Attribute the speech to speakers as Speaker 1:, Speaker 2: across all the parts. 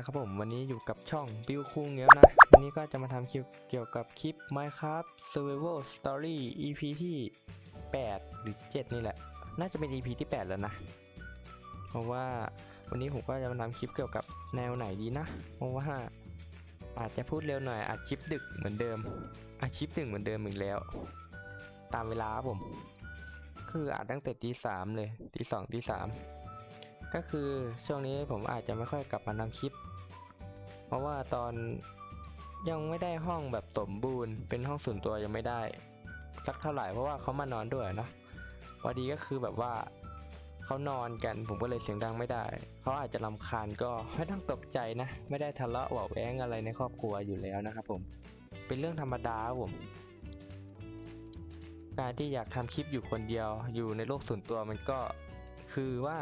Speaker 1: นะครับผมวันนี้อยู่กับช่องบิวคุงแล้วนะ วันนี้ก็จะมาทำคลิปเกี่ยวกับคลิป Minecraft Survival Story EP ที่ 8 หรือ 7 นี่แหละ น่าจะเป็น EP ที่ 8 แล้วนะ เพราะว่าวันนี้ผมก็จะมาทำคลิปเกี่ยวกับแนวไหนดีนะ เพราะว่าอาจจะพูดเร็วหน่อยอาจคลิปดึกเหมือนเดิมอาจคลิปดึกเหมือนเดิมอีกแล้ว ตามเวลาผม คืออาจตั้งแต่ตีสามเลยตีสองตีสามก็คือช่วงนี้ผมอาจจะไม่ค่อยกลับมาทำคลิป เพราะว่าตอนยังไม่ได้ห้องแบบสมบูรณ์ เป็นห้องส่วนตัวยังไม่ได้สักเท่าไหร่เพราะว่าเขามานอนด้วยเนาะพอดีก็คือแบบว่าเขานอนกันผมก็เลยเสียงดังไม่ได้เขาอาจจะรำคาญก็ไม่ต้องตกใจนะ ไม่ได้ทะเลาะเบาแว้งอะไรในครอบครัวอยู่แล้วนะครับผมเป็นเรื่องธรรมดาผมการที่อยากทำคลิปอยู่คนเดียว อยู่ในโลกส่วนตัวมันก็คือว่า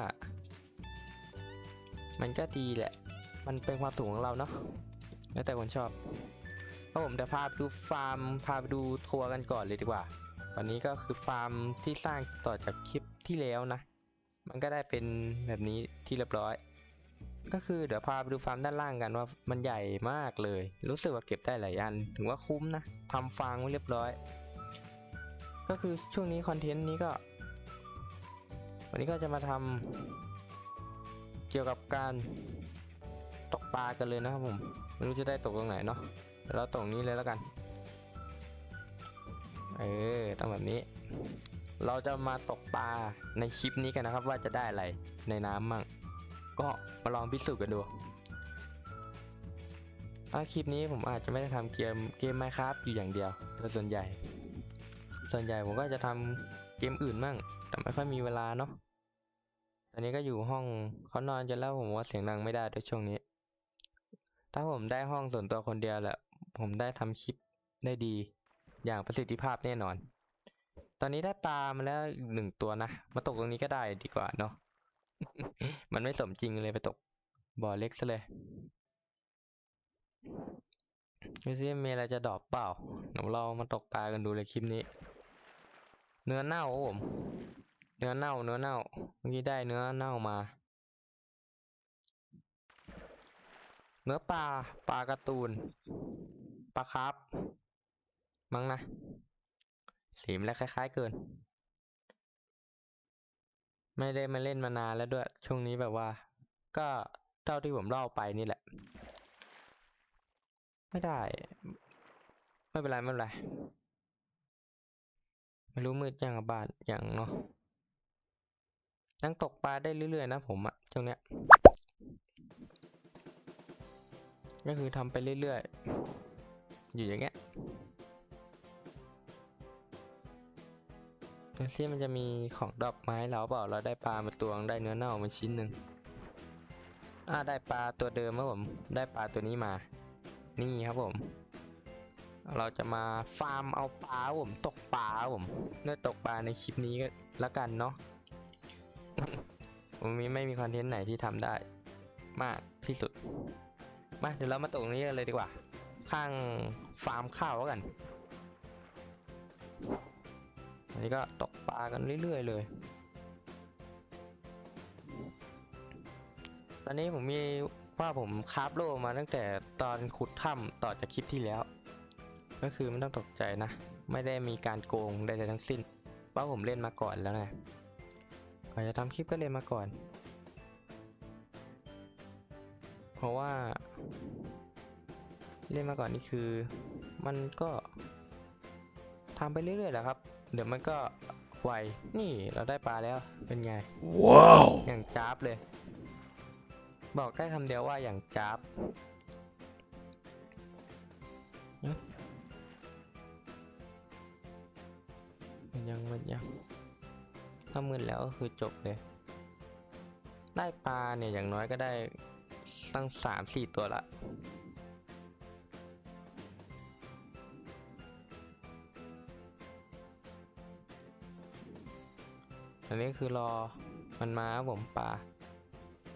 Speaker 1: มันก็ดีแหละ มันเป็นความสุขของเราเนาะแล้วแต่คนชอบเพราะผมจะพาไปดูฟาร์มพาไปดูทัวร์กันก่อนเลยดีกว่าวันนี้ก็คือฟาร์มที่สร้างต่อจากคลิปที่แล้วนะ มันก็ได้เป็นแบบนี้ที่เรียบร้อย ก็คือเดี๋ยวพาไปดูฟาร์มด้านล่างกันว่ามันใหญ่มากเลย รู้สึกว่าเก็บได้หลายอัน ถึงว่าคุ้มนะทำฟางไว้เรียบร้อย ก็คือช่วงนี้คอนเทนต์นี้ก็ วันนี้ก็จะมาทำเกี่ยวกับการ ตกปลากันเลยนะครับผมไม่รู้จะได้ตกตรงไหนเนาะเราตกนี้เลยแล้วกัน เออต้องแบบนี้ เราจะมาตกปลาในคลิปนี้กันนะครับ ว่าจะได้อะไรในน้ำมั่งก็มาลองพิสูจน์กันดูถ้าคลิปนี้ผมอาจจะไม่ได้ทำเกมเกม Minecraft อยู่อย่างเดียวโดยส่วนใหญ่ ส่วนใหญ่ผมก็จะทำเกมอื่นมั่ง แต่ไม่ค่อยมีเวลาเนาะตอนนี้ก็อยู่ห้องเขานอนกันแล้วผมว่าเสียงดังไม่ได้ด้วยช่วงนี้ ถ้าผมได้ห้องส่วนตัวคนเดียวแหละ ผมได้ทำคลิปได้ดี อย่างประสิทธิภาพแน่นอน ตอนนี้ได้ปลามาแล้วหนึ่งตัวนะ มาตกตรงนี้ก็ได้ดีกว่าเนาะ มันไม่สมจริงเลยไปตก บ่อเล็กซะเลยดูซิมีอะไรจะดอปเปล่าเดี๋ยวเรามาตกปลากันดูเลยคลิปนี้ เนื้อเน่าผม เนื้อเน่า เนื้อเน่า เมื่อกี้ได้เนื้อเน่ามา เนื้อปลาปลาการ์ตูนปลาคร์ฟมั้งนะ สีมันแล้วคล้าย ๆ เกิน ไม่ได้มาเล่นมานานแล้วด้วย ช่วงนี้แบบว่า ก็เท่าที่ผมเล่าไปนี่แหละ ไม่ได้ ไม่เป็นไร ไม่เป็นไร ไม่รู้มืดยังบบานยังเนาะยังตกปลาได้เรื่อยๆนะผมอะช่วงเนี้ย ก็คือทำไปเรื่อยๆ อยู่อย่างเงี้ยดูซิมันจะมีของดอกไม้เราเปล่าเราได้ปลามาตัวงได้เนื้อเน่ามาชิ้นหนึ่งอ่าได้ปลาตัวเดิมครับผม ได้ปลาตัวนี้มา นี่ครับผม เราจะมาฟาร์มเอาปลาผมตกปลาผมเมื่อตกปลาในคลิปนี้ก็แล้วกันเนาะผมมีไม่มีคอนเทนต์ไหนที่ทำได้ มากที่สุด มาเดี๋ยวเรามาตกตรงนี้กันเลยดีกว่า ข้างฟาร์มข้าวแล้วกัน อันนี้ก็ตกปลากันเรื่อยๆเลย ตอนนี้ผมมีว่าผมคาฟโลมาตั้งแต่ตอนขุดถ้ำต่อจากคลิปที่แล้ว ก็คือไม่ต้องตกใจนะ ไม่ได้มีการโกงใดๆทั้งสิ้น เพราะผมเล่นมาก่อนแล้วไงก่อนจะทำคลิปก็เล่นมาก่อน เพราะว่า เล่นมาก่อนนี่คือ มันก็ทำไปเรื่อยๆแหละครับ เดี๋ยวมันก็ไวนี่เราได้ปลาแล้วเป็นไง
Speaker 2: Wow.
Speaker 1: อย่างจ้าบเลย บอกได้คำเดียวว่าอย่างจ้าบเอ๊ะมันยังมันยังถ้ามืดแล้วก็คือจบเลย ได้ปลาเนี่ยอย่างน้อยก็ได้ ตั้งสามสี่ตัวละอันนี้คือรอมันมาผมปลา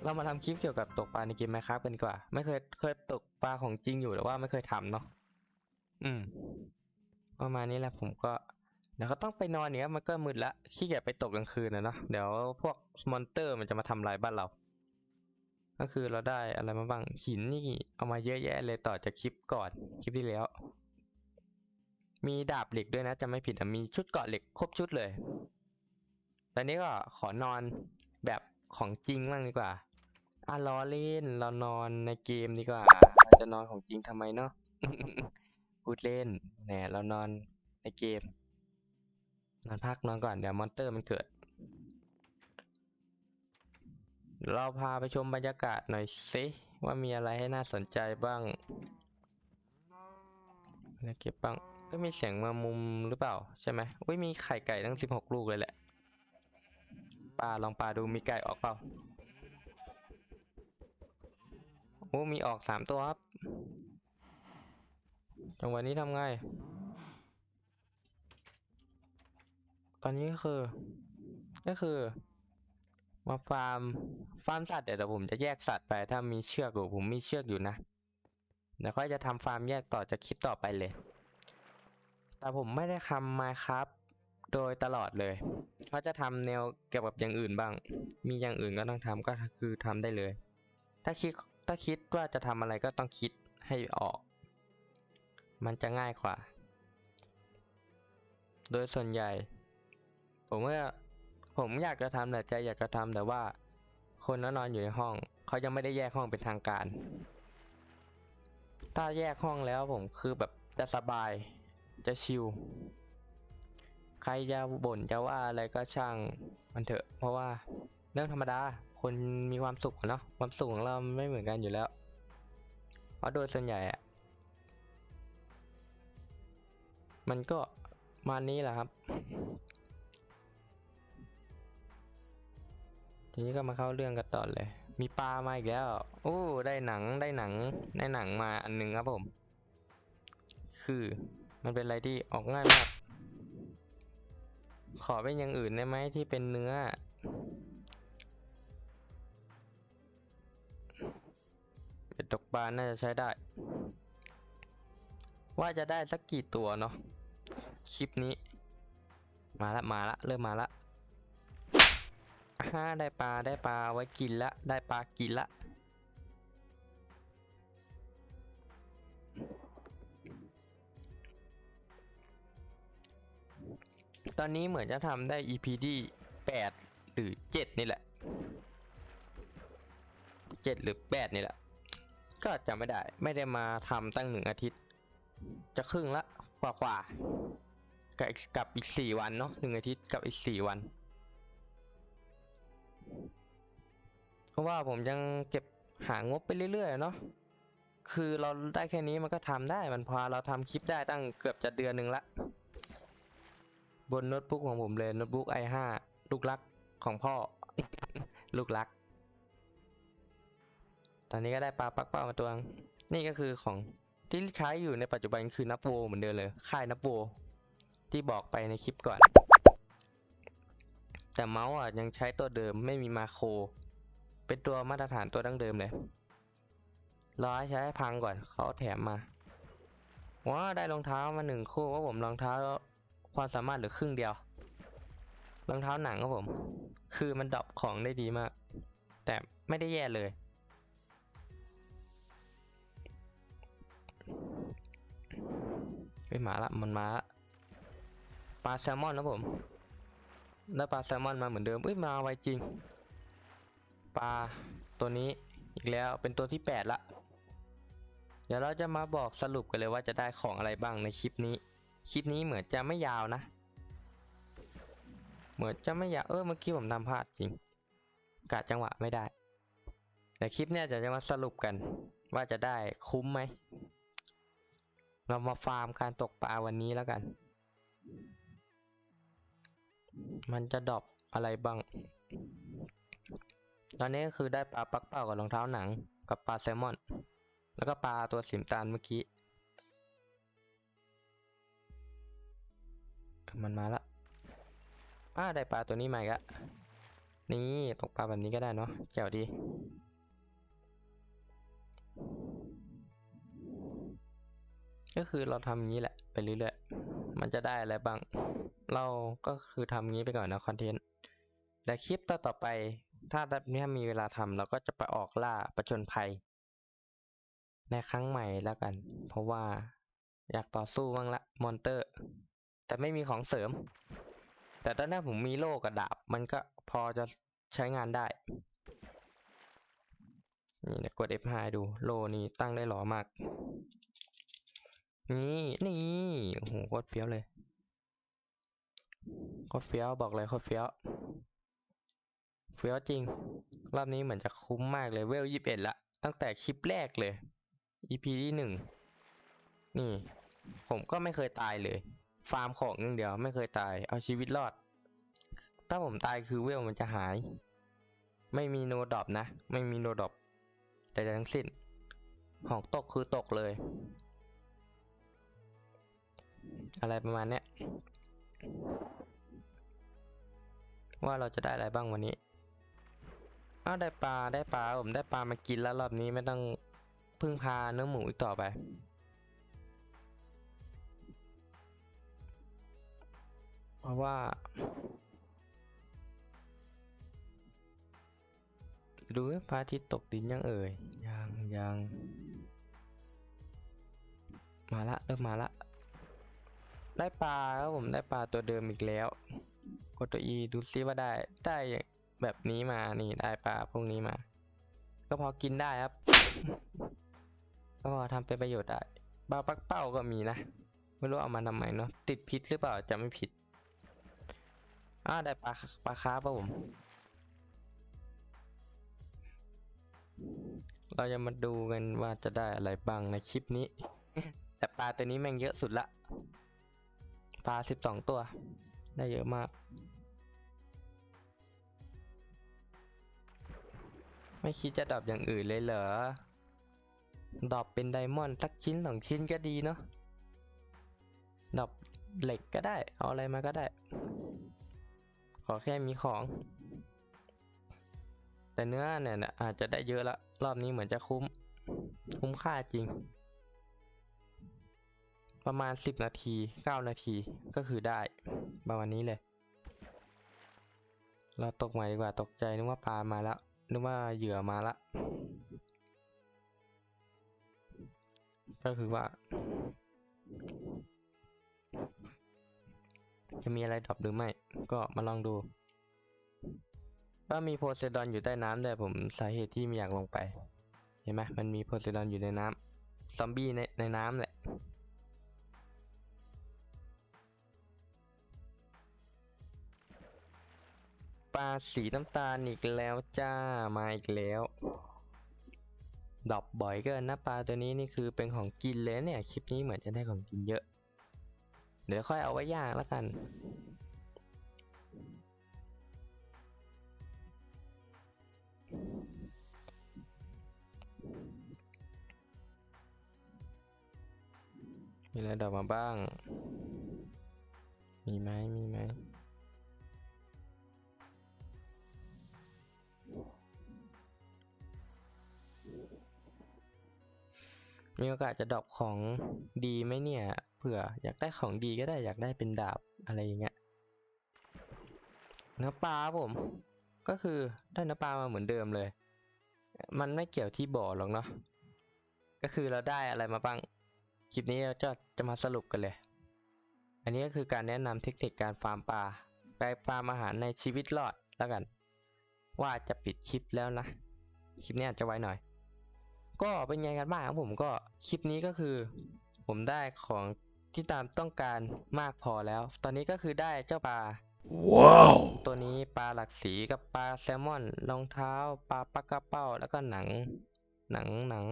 Speaker 1: เรามาทำคลิปเกี่ยวกับตกปลาในเกมไหมครับกันกว่า ไม่เคยเคยตกปลาของจริงอยู่แต่ว่าไม่เคยทำเนาะ อืม ประมาณนี้แหละผมก็เดี๋ยวก็ต้องไปนอนเนี่ยมันก็มืดละขี้เกียจไปตกกลางคืนนะเนาะ เดี๋ยวพวกมอนเตอร์มันจะมาทำลายบ้านเรา ก็คือเราได้อะไรมาบ้างหินนี่เอามาเยอะแยะเลยต่อจากคลิปก่อนคลิปที่แล้ว มีดาบเหล็กด้วยนะจะไม่ผิดอะมีชุดเกราะเหล็กครบชุดเลย ตอนนี้ก็ขอนอนแบบของจริงบ้างดีกว่าอะล้อเล่นเรานอนในเกมดีกว่าเราจะนอนของจริงทำไมเนาะพูดเล่นแหนเรานอนในเกมนอนพักนอนก่อนเดี๋ยวมอนเตอร์มันเกิด เราพาไปชมบรรยากาศหน่อยสิว่ามีอะไรให้น่าสนใจบ้างแล้วเก็บบ้างก็มีเสียงมามุมหรือเปล่าใช่ไหมอุ้ยมีไข่ไก่ตั้งสิบหกลูกเลยแหละปลาลองปลาดูมีไก่ออกเปล่าโอ้มีออกสามตัวครับจังหวะนี้ทำไงตอนนี้ก็คือ ก็คือ มาฟาร์มฟาร์มสัตว์เดี๋ยวผมจะแยกสัตว์ไปถ้ามีเชือกอยู่ผมมีเชือกอยู่นะเดี๋ยวก็จะทำฟาร์มแยกต่อจากคลิปต่อไปเลย แต่ผมไม่ได้ทำมาครับ โดยตลอดเลยเขาจะทำแนวเกี่ยวกับอย่างอื่นบ้าง มีอย่างอื่นก็ต้องทำก็คือทำได้เลย ถ้าคิดถ้าคิดว่าจะทำอะไรก็ต้องคิดให้ออก มันจะง่ายกว่า โดยส่วนใหญ่ ผมว่า ผมอยากจะทำแต่ใจอยากจะทำแต่ว่า คนนั้นนอนอยู่ในห้อง เขายังไม่ได้แยกห้องเป็นทางการ ถ้าแยกห้องแล้วผมคือแบบจะสบายจะชิลใครจะบ่นจะว่าอะไรก็ช่างมันเถอะ เพราะว่าเรื่องธรรมดาคนมีความสุขเนาะความสุขของเราไม่เหมือนกันอยู่แล้วเพราะโดยส่วนใหญ่อะมันก็มานี้แหละครับ นี้ก็มาเข้าเรื่องกันต่อเลย มีปลามาอีกแล้วโอ้ได้หนังได้หนังได้หนังมาอันหนึงครับผม คือมันเป็นอะไรที่ออกง่ายมากขอเป็นอย่างอื่นได้ไหมที่เป็นเนื้อ เป็นตกปลาน่าจะใช้ได้ ว่าจะได้สักกี่ตัวเนาะคลิปนี้ มาละมาละเริ่มมาละ ฮ่าได้ปลาได้ปลาไว้กินละ ได้ปลากินละ ตอนนี้เหมือนจะทำได้ EP ที่แปดหรือเจ็ดนี่แหละเจ็ดหรือแปดนี่แหละ ก็จำไม่ได้ไม่ได้มาทำตั้งหนึ่งอาทิตย์ จะครึ่งละกว่ากว่ากับอีกกับอีกสี่วันเนาะหนึ่งอาทิตย์กับอีกสี่วัน เพราะว่าผมยังเก็บหางบไปเรื่อยๆเนาะคือเราได้แค่นี้มันก็ทำได้มันพาเราทำคลิปได้ตั้งเกือบจะเดือนหนึ่งละ บนโน้ตบุ๊กของผมเลยโน้ตบุ๊ก i5 ลูกรักของพ่อ ลูกรัก ตอนนี้ก็ได้ปลาปักเป้ามาตัวนึงนี่ก็คือของที่ใช้อยู่ในปัจจุบันคือนับโวเหมือนเดิมเลย ค่ายนับโวที่บอกไปในคลิปก่อน แต่เมาส์อะยังใช้ตัวเดิมไม่มีมาโคร เป็นตัวมาตรฐานตัวดั้งเดิมเลยรอให้ใช้พังก่อนเขาแถมมาว้าได้รองเท้ามาหนึ่งคู่ว่าผมรองเท้าความสามารถเหลือครึ่งเดียวรองเท้าหนังครับผม คือมันดรอปของได้ดีมาก แต่ไม่ได้แย่เลยเฮ้ยมาละมันมาละปลาแซลมอนนะผมได้ปลาแซลมอนมาเหมือนเดิมเอ้ยมาไวจริง ปลาตัวนี้อีกแล้วเป็นตัวที่แปดละ เดี๋ยวเราจะมาบอกสรุปกันเลยว่าจะได้ของอะไรบ้างในคลิปนี้ คลิปนี้เหมือนจะไม่ยาวนะ เหมือนจะไม่ยาวเออเมื่อกี้ผมทำพลาดจริงกะจังหวะไม่ได้แต่คลิปเนี้ยจะจะมาสรุปกันว่าจะได้คุ้มไหม เรามาฟาร์มการตกปลาวันนี้แล้วกัน มันจะดรอปอะไรบ้าง ตอนนี้ก็คือได้ปลาปักเป้ากับรองเท้าหนัง กับปลาแซลมอน แล้วก็ปลาตัวสีมตาลเมื่อกี้ มันมาละอ้าได้ปลาตัวนี้มาอีกละนี่ตกปลาแบบนี้ก็ได้เนาะแจ๋วดีก็คือเราทำงนี้แหละไปเรื่อยๆ มันจะได้อะไรบ้าง เราก็คือทำงี้ไปก่อนนะคอนเทนต์ แต่คลิปต่อๆไป ถ้าแบบนี้มีเวลาทำเราก็จะไปออกล่าประจนภัย ในครั้งใหม่แล้วกัน เพราะว่าอยากต่อสู้บ้างละมอนเตอร์ แต่ไม่มีของเสริม แต่ตอนนี้ผมมีโล่กับดาบ มันก็พอจะใช้งานได้ นี่เดี๋ยวกด F5 ดูโลนี่ตั้งได้หล่อมาก นี่นี่โอ้โหโคตรเฟี้ยวเลยโคตรเฟี้ยวบอกเลยโคตรเฟี้ยว เฟี้ยวจริง รอบนี้เหมือนจะคุ้มมากเลยเวลยี่สิบเอ็ดละ ตั้งแต่คลิปแรกเลย EP ที่หนึ่งนี่ ผมก็ไม่เคยตายเลย ฟาร์มของอย่างเดียวไม่เคยตาย เอาชีวิตรอด ถ้าผมตายคือเวลมันจะหาย ไม่มีโนดอปนะ ไม่มีโนดอปใดๆทั้งสิ้น ของตกคือตกเลย อะไรประมาณเนี้ยว่าเราจะได้อะไรบ้างวันนี้ อ้าวได้ปลาได้ปลาผมได้ปลามากินแล้วรอบนี้ไม่ต้องพึ่งพาเนื้อหมูอีกต่อไป เพราะว่า ดูพระอาทิตย์ตกดินยังเอ่ย ยังยัง มาละเริ่มมาละ ได้ปลาครับผมได้ปลาตัวเดิมอีกแล้ว กดตัว E ดูซิว่าได้ได้ แบบนี้มานี่ได้ปลาพวกนี้มา ก็พอกินได้ครับ ก็พอทำเป็นประโยชน์ได้ปลาปักเป้าก็มีนะ ไม่รู้เอามาทำไมเนาะติดพิษหรือเปล่าจะไม่ผิดอ้าได้ปลาปลาคาร์ฟครับผม เราจะมาดูกันว่าจะได้อะไรบ้างในคลิปนี้ แต่ปลาตัวนี้แม่งเยอะสุดละ ปลาสิบสองตัว ได้เยอะมาก ไม่คิดจะดรอปอย่างอื่นเลยเหรอดรอปเป็นไดมอนด์สักชิ้นสองชิ้นก็ดีเนาะดรอปเหล็กก็ได้ เอาอะไรมาก็ได้ ขอแค่มีของ แต่เนื้อเนี่ยอาจจะได้เยอะละรอบนี้เหมือนจะคุ้ม คุ้มค่าจริง ประมาณสิบนาทีเก้านาทีก็คือได้ ประมาณนี้เลย เราตกใหม่ดีกว่าตกใจนึกว่าปลามาแล้ว นึกว่าเหยื่อมาละ ก็คือว่า จะมีอะไรดรอปหรือไม่ ก็มาลองดูก็มีโพไซดอนอยู่ใต้น้ำด้วยผมสาเหตุที่ไม่อยากลงไป เห็นไหมมันมีโพไซดอนอยู่ในน้ำซอมบี้ในในน้ำแหละ ปลาสีน้ำตาลอีกแล้วจ้ามาอีกแล้วดอปบ่อยเกินนะปลาตัวนี้นี่คือเป็นของกินเลยเนี่ยคลิปนี้เหมือนจะได้ของกินเยอะ เดี๋ยวค่อยเอาไว้ย่างแล้วกัน มีอะไรดอปมาบ้าง มีไหมมีไหม มีโอกาสจะดรอปของดีไหมเนี่ยเผื่ออยากได้ของดีก็ได้อยากได้เป็นดาบอะไรอย่างเงี้ยเนื้อปลาผมก็คือได้เนื้อปลามาเหมือนเดิมเลย มันไม่เกี่ยวที่บ่อหรอกเนาะก็คือเราได้อะไรมาบ้างคลิปนี้เราจะจะมาสรุปกันเลย อันนี้ก็คือการแนะนำเทคนิคการฟาร์มปลาไปฟาร์มอาหารในชีวิตรอดแล้วกัน ว่าจะปิดคลิปแล้วนะ คลิปนี้อาจจะไว้หน่อย ก็เป็นไงกันบ้างครับผมก็คลิปนี้ก็คือ ผมได้ของที่ตามต้องการมากพอแล้ว ตอนนี้ก็คือได้เจ้าปลา
Speaker 2: Wow!
Speaker 1: ตัวนี้ปลาหลักสีกับปลาแซลมอนรองเท้าปลาปลากระเป้า แล้วก็หนัง หนังหนัง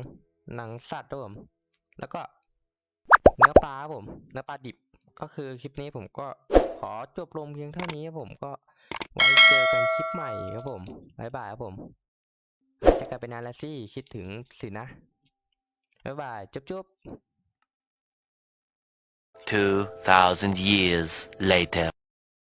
Speaker 1: หนังสัตว์ด้วยผมแล้วก็เนื้อปลาครับผมเนื้อปลาดิบก็คือคลิปนี้ผมก็ขอจบลงเพียงเท่านี้ครับผมก็ไว้เจอกันคลิปใหม่ครับผมบ๊ายบายครับผมอา จะกลับไปนานแล้วสิคิดถึงสินะ บ๊ายบายจุ๊บจุ๊บ
Speaker 2: Two thousand years later.